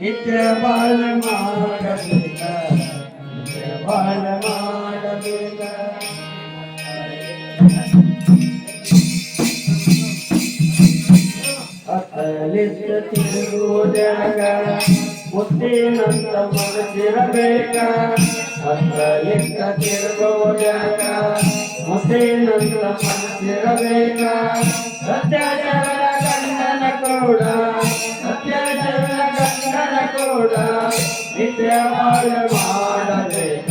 ನಿತ್ಯ ಬಾಳ ಮಾಡಬೇಕ ಬಾಳ ಮಾಡಬೇಕ ಅತ್ತಲಿದ್ದ ತಿರುಗುವುದಾಗ ಮುತ್ತಿನಂತ ಮನಸ್ಸಿರಬೇಕ ಅತ್ತಲಿದ್ದ ತಿರುಗುವುದಾಗ ముసేనుల మనసిరవేక సత్యదేవల కందన కూడా సత్యదేవల కందన కూడా నిత్యమాడ మాడవేక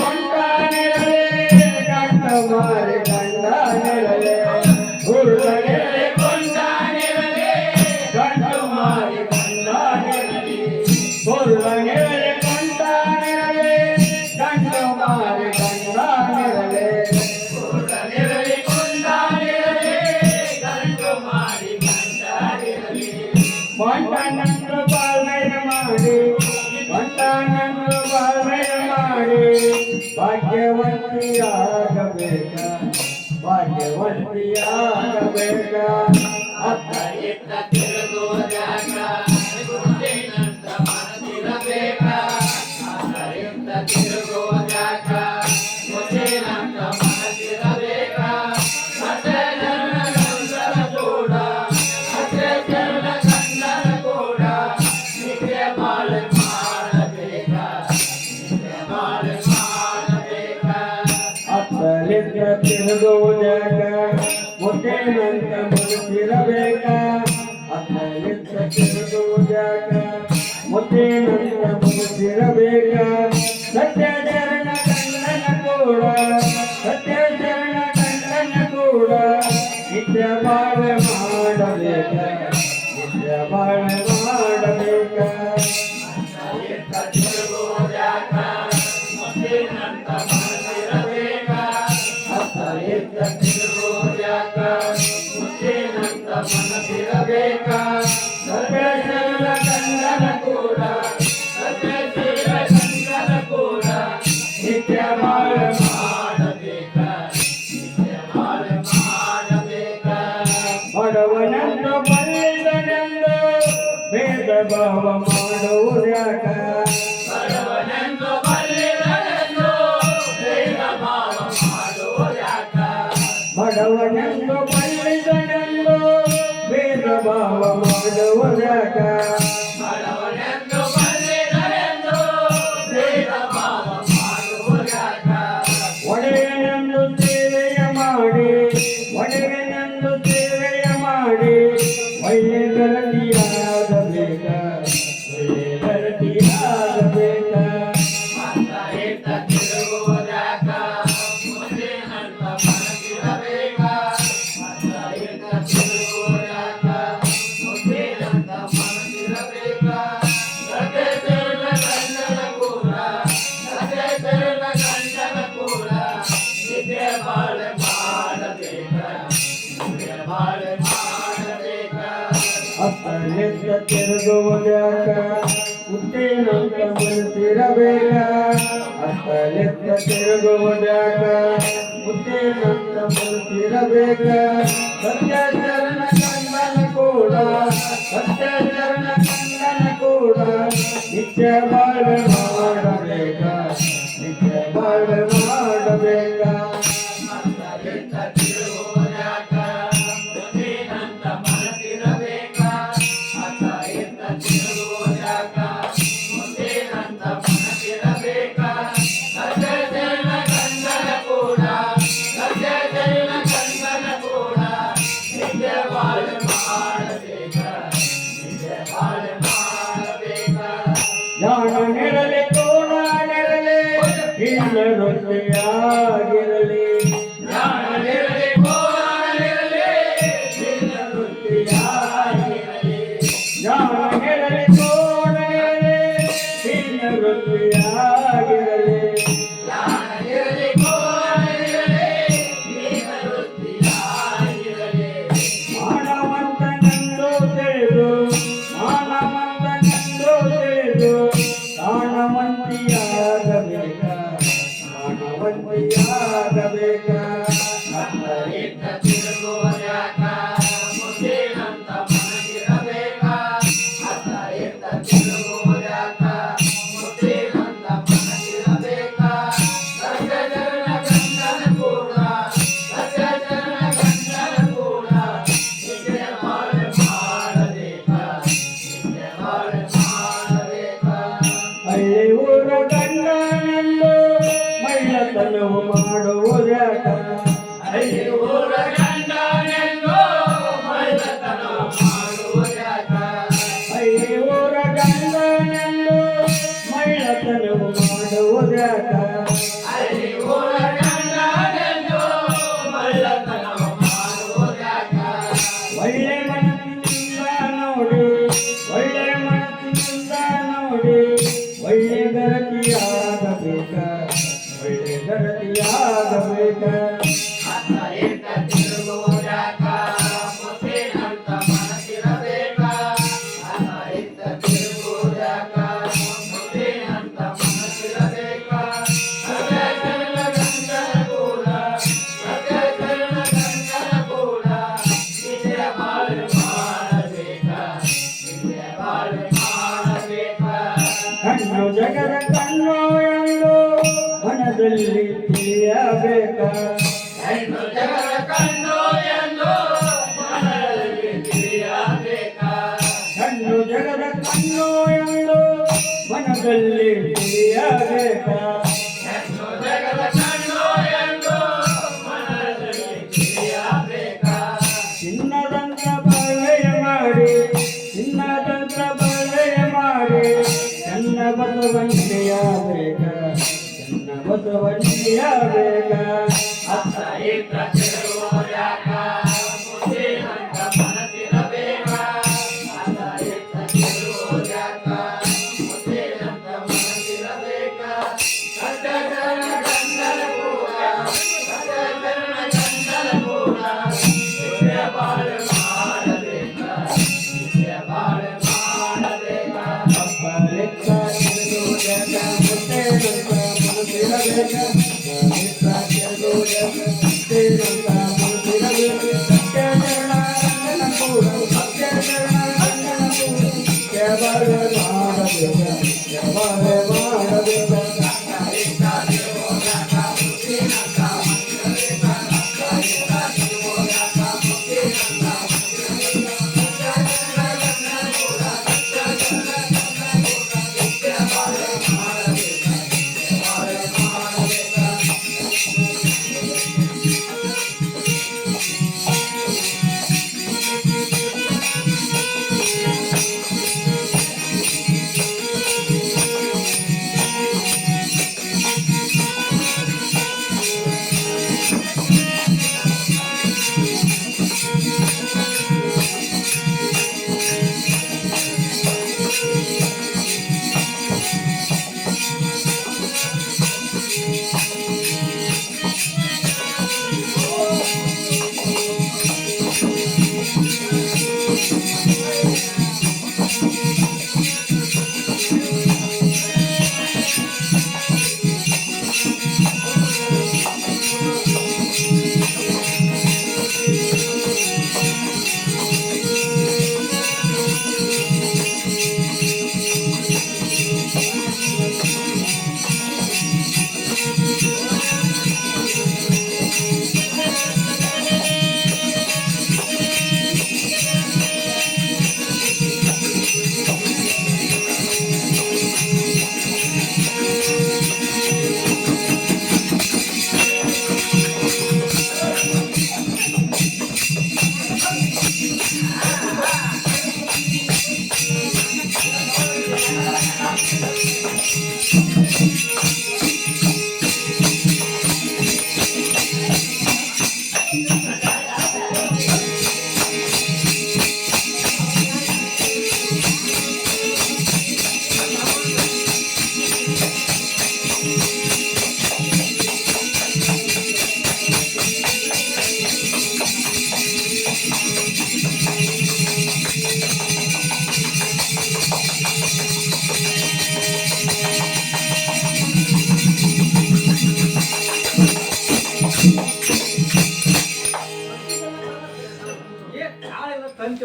பகவதியாக வேண்டாம் அத்தனை ಮುದ್ದಿನಂತಿರಬೇಕ ಅನ್ನ ಎತ್ತ ಕಿರುದೋಜಾಕ ಮುದ್ದಿನಂತ ಮುಗಿಸಿರಬೇಕ? ಸತ್ಯ ಚರಣ ಕಣ್ಣನ ಕೂಡ ಸತ್ಯ ಚರಣ ಕಣ್ಣನ ಕೂಡ ನಿತ್ಯ యవనంలో పల్లిదనంలో వేదభావ మాధవదట ಅಪ್ಪನಿಂದ ತಿರುಗುವುದ್ಯಾಕ ಮುತ್ತೇನಂತ ಮನಸ್ಸಿರಬೇಕ ಅಪ್ಪನಿಂದ ತಿರುಗುವುದ್ಯಾಕ ಮುತ್ತೇನಂತ ಮನಸ್ಸಿರಬೇಕ ಸತ್ಯಚರಣ ಕಂದನ ಕೂಡ ಸತ್ಯಚರಣ ಕಂದನ ಕೂಡ ನಿತ್ಯ ಬಾಳ ಮಾಡಬೇಕ যাবে அறிவோட ತಿಳಿಯಬೇಕ ಹೆಣ್ಣು ಜಗಳ ಕಂಡು ಎಂದು ಮನದಲ್ಲಿ ತಿಳಿಯಬೇಕ ಹೆಣ್ಣು ಜಗದ ಕಣ್ಣು ಎಂದು ಮನದಲ್ಲಿ ತಿಳಿಯಬೇಕ ಹೆಣ್ಣು ಜಗದ ಕಣ್ಣು ಎಂದು ಮನದಲ್ಲಿ ತಿಳಿಯಬೇಕ ಚಿನ್ನದಂತ ಬಳೆಯ ಮಾಡಿ ಚಿನ್ನದಂತ ಬಳೆಯ ಮಾಡಿ ನನ್ನ ಬಸವನ হইয়া বেকার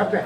అప్పే